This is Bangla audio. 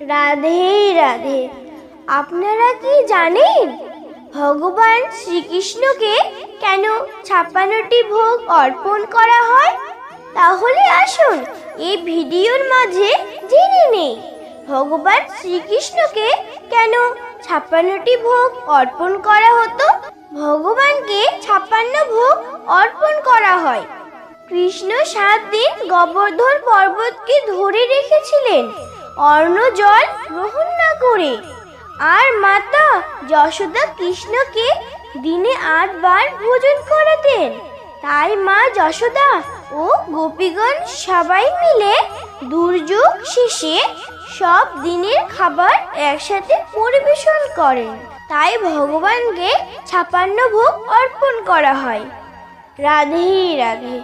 রাধে রাধে। আপনারা কি জানেন? ভগবান শ্রীকৃষ্ণকে কেন ছাপ্পান্নটি ভোগ অর্পণ করা হয়? তাহলে আসুন এই ভিডিওর মাঝে জেনে নেই। ভগবান শ্রীকৃষ্ণকে কেন ছাপ্পান্নটি ভোগ অর্পণ করা হতো? ভগবানকে ছাপ্পান্ন ভোগ অর্পণ করা হয়। কৃষ্ণ সাত দিন গোবর্ধন পর্বতকে ধরে রেখেছিলেন। অর্ণ জল গ্রহণ না করে। আর মাতা যশোদা কৃষ্ণকে দিনে আটবার ভোজন করাতেন। তাই মা যশোদা ও গোপীগণ সবাই মিলে দুর্যোগ শেষে সব দিনের খাবার একসাথে পরিবেশন করেন। তাই ভগবানকে ছাপান্ন ভোগ অর্পণ করা হয়। রাধে রাধে।